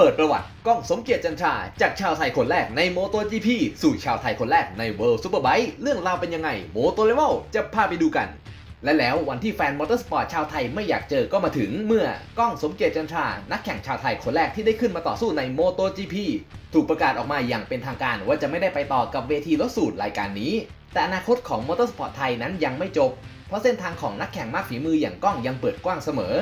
เปิดประวัติก้องสมเกียรติจันทราจากชาวไทยคนแรกในโมโต GP สู่ชาวไทยคนแรกใน World Superbike เรื่องราวเป็นยังไงโมโตเลเวลจะพาไปดูกัน และแล้ววันที่แฟนมอเตอร์สปอร์ตชาวไทยไม่อยากเจอก็มาถึงเมื่อก้องสมเกียรติจันทรานักแข่งชาวไทยคนแรกที่ได้ขึ้นมาต่อสู้ในโมโต GP ถูกประกาศออกมาอย่างเป็นทางการว่าจะไม่ได้ไปต่อกับเวทีรถสูตรรายการนี้ แต่อนาคตของมอเตอร์สปอร์ตไทยนั้นยังไม่จบเพราะเส้นทางของนักแข่งมากฝีมืออย่างก้องยังเปิดกว้างเสมอ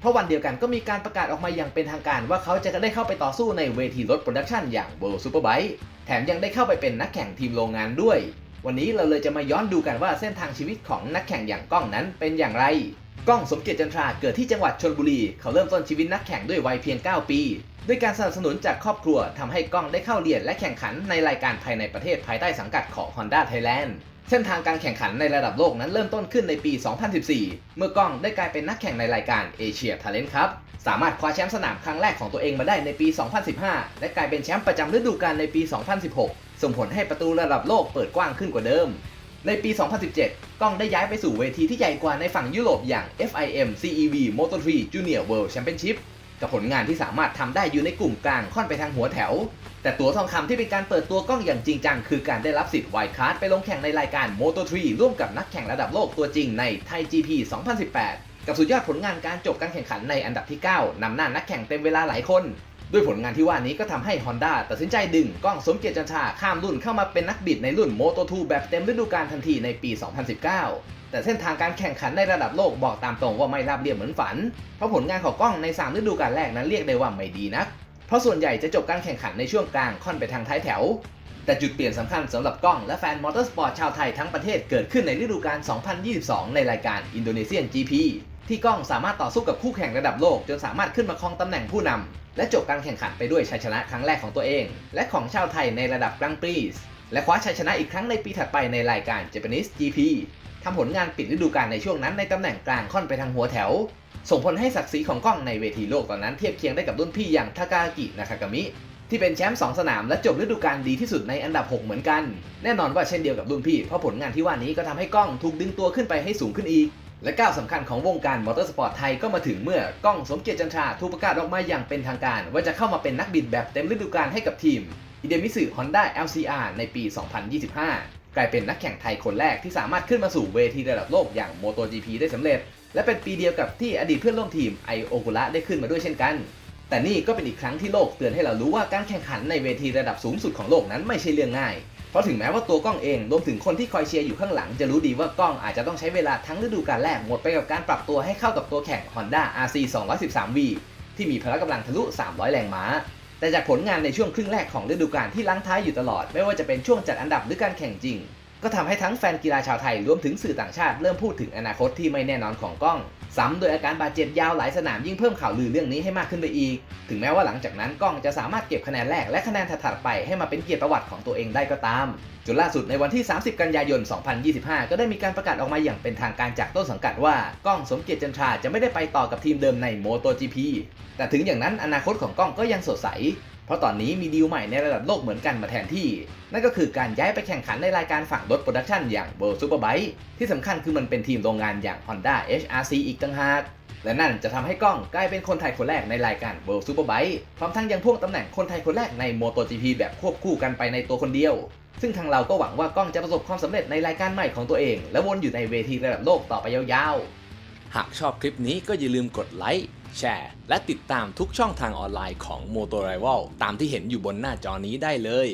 เพราะวันเดียวกันก็มีการประกาศออกมาอย่างเป็นทางการว่าเขาจะได้เข้าไปต่อสู้ในเวทีรถโปรดักชันอย่าง World Superbike แถมยังได้เข้าไปเป็นนักแข่งทีมโรงงานด้วย วันนี้เราเลยจะมาย้อนดูกันว่าเส้นทางชีวิตของนักแข่งอย่างก้องนั้นเป็นอย่างไรก้องสมเกียรติจันทราเกิดที่จังหวัดชลบุรี เขาเริ่มต้นชีวิตนักแข่งด้วยวัยเพียง 9 ปี ด้วยการสนับสนุนจากครอบครัวทำให้ก้องได้เข้าเรียนและแข่งขันในรายการภายในประเทศภายใต้สังกัดของ Honda Thailand เส้นทางการแข่งขันในระดับโลกนั้นเริ่มต้นขึ้นในปี 2014 เมื่อก้องได้กลายเป็นนักแข่งในรายการ Asia Talent Cup สามารถคว้าแชมป์สนามครั้งแรกของตัวเองมาได้ในปี 2015 และกลายเป็นแชมป์ประจำฤดูกาลในปี 2016 ส่งผลให้ประตูระดับโลกเปิดกว้างขึ้นกว่าเดิม ในปี 2017 ก้องได้ย้ายไปสู่เวทีที่ใหญ่กว่าในฝั่งยุโรปอย่าง FIM CEV Moto3 Junior World Championship กับผลงานที่สามารถทำได้อยู่ในกลุ่มกลางค่อนไปทางหัวแถว แต่ตัวทองคำที่เป็นการเปิดตัวกล้องอย่างจริงจัง คือการได้รับสิทธิ์ไวคาร์ดไปลงแข่งในรายการ Moto3 ร่วมกับนักแข่งระดับโลกตัวจริงในไทย GP 2018 กับสุดยอดผลงานการจบการแข่งขันในอันดับที่ 9นำหน้านักแข่งเต็มเวลาหลายคน ด้วยผลงานที่ว่านี้ก็ทำให้ Honda ตัดสินใจดึงกล้องสมเกียรติจันทราข้ามรุ่นเข้ามาเป็นนักบิดในรุ่น Moto2 แบบเต็มฤดูกาลทันทีในปี 2019 แต่เส้นทางการแข่งขันในระดับโลกบอกตามตรงว่าไม่ราบเรียบเหมือนฝัน เพราะผลงานของกล้องใน 3 ฤดูกาลแรกนั้นเรียกได้ว่าไม่ดีนัก เพราะส่วนใหญ่จะจบการแข่งขันในช่วงกลางค่อนไปทางท้ายแถว แต่จุดเปลี่ยนสำคัญสำหรับกล้องและแฟนมอเตอร์สปอร์ตชาวไทยทั้งประเทศเกิดขึ้นในฤดูกาล 2022 ในรายการอินโดนีเซียน GP ที่กล้องสามารถต่อสู้กับคู่แข่งระดับโลก จนสามารถขึ้นมาครองตำแหน่งผู้นำและจบการแข่งขันไปด้วยชัยชนะครั้งแรกของตัวเอง และของชาวไทยในระดับกลางปรีสและคว้าชัยชนะอีกครั้งในปีถัดไปในรายการ Japanese GP ทำผลงานปิดฤดูกาลในช่วงนั้นในตำแหน่งกลางค่อนไปทางหัวแถว ส่งผลให้ศักดิ์ศรีของกล้องในเวทีโลกตอนนั้นเทียบเคียงได้กับรุ่นพี่อย่างทากากินาคากามิ ที่เป็นแชมป์2สนามและจบฤดูกาลดีที่สุดในอันดับ 6 เหมือนกัน แน่นอนว่าเช่นเดียวกับรุ่นพี่เพราะผลงานที่ว่านี้ก็ทำให้กล้องถูกดึงตัวขึ้นไปให้สูงขึ้นอีก และก้าวสำคัญของวงการมอเตอร์สปอร์ตไทยก็มาถึงเมื่อกล้องสมเกียรติจันทราถูกประกาศออกมาอย่างเป็นทางการ ว่าจะเข้ามาเป็นนักบิดแบบเต็มฤดูกาลให้กับทีมอิเดมิสึฮอนด้า LCR ในปี 2025 กลายเป็นนักแข่งไทยคนแรกที่สามารถขึ้นมาสู่เวทีระดับโลกอย่าง MotoGP ได้สำเร็จ และเป็นปีเดียวกับที่อดีตเพื่อนร่วมทีมไอโอกุระได้ขึ้นมาด้วยเช่นกัน แต่นี่ก็เป็นอีกครั้งที่โลกเตือนให้เรารู้ว่าการแข่งขันในเวทีระดับสูงสุดของโลกนั้นไม่ใช่เรื่องง่าย เพราะถึงแม้ว่าตัวกล้องเองรวมถึงคนที่คอยเชียร์อยู่ข้างหลัง จะรู้ดีว่ากล้องอาจจะต้องใช้เวลาทั้งฤดูกาลแรกหมดไปกับการปรับตัวให้เข้ากับตัวแข่ง Honda RC 213V ที่มีพละกำลังทะลุ 300 แรงม้า แต่จากผลงานในช่วงครึ่งแรกของฤดูกาลที่ล้างท้ายอยู่ตลอด ไม่ว่าจะเป็นช่วงจัดอันดับหรือการแข่งจริง ก็ทำให้ทั้งแฟนกีฬาชาวไทยรวมถึงสื่อต่างชาติเริ่มพูดถึงอนาคตที่ไม่แน่นอนของกล้อง ซ้ำโดยอาการบาดเจ็บยาวหลายสนามยิ่งเพิ่มข่าวลือเรื่องนี้ให้มากขึ้นไปอีก ถึงแม้ว่าหลังจากนั้นกล้องจะสามารถเก็บคะแนนแรกและคะแนนถัดๆไปให้มาเป็นเกียรติประวัติของตัวเองได้ก็ตาม จนล่าสุดในวันที่ 30 กันยายน 2025 ก็ได้มีการประกาศออกมาอย่างเป็นทางการจากต้นสังกัดว่ากล้องสมเกียรติจันทราจะไม่ได้ไปต่อกับทีมเดิมใน MotoGP แต่ถึงอย่างนั้นอนาคตของกล้องก็ยังสดใส เพราะตอนนี้มีดีลใหม่ในระดับโลกเหมือนกันมาแทนที่ นั่นก็คือการย้ายไปแข่งขันในรายการฝั่งรถโปรดักชันอย่าง World Superbike ที่สำคัญคือมันเป็นทีมโรงงานอย่าง Honda HRC อีกต่างหากและนั่นจะทำให้กล้องกลายเป็นคนไทยคนแรกในรายการ World Superbike พร้อมทั้งยังพ่วงตำแหน่งคนไทยคนแรกใน MotoGP แบบควบคู่กันไปในตัวคนเดียว ซึ่งทางเราก็หวังว่ากล้องจะประสบความสำเร็จในรายการใหม่ของตัวเอง และวนอยู่ในเวทีระดับโลกต่อไปยาวๆ หากชอบคลิปนี้ก็อย่าลืมกดไลค์ แชร์ และติดตามทุกช่องทางออนไลน์ของ Motor i v a l ตามที่เห็นอยู่บนหน้าจอนี้ได้เลย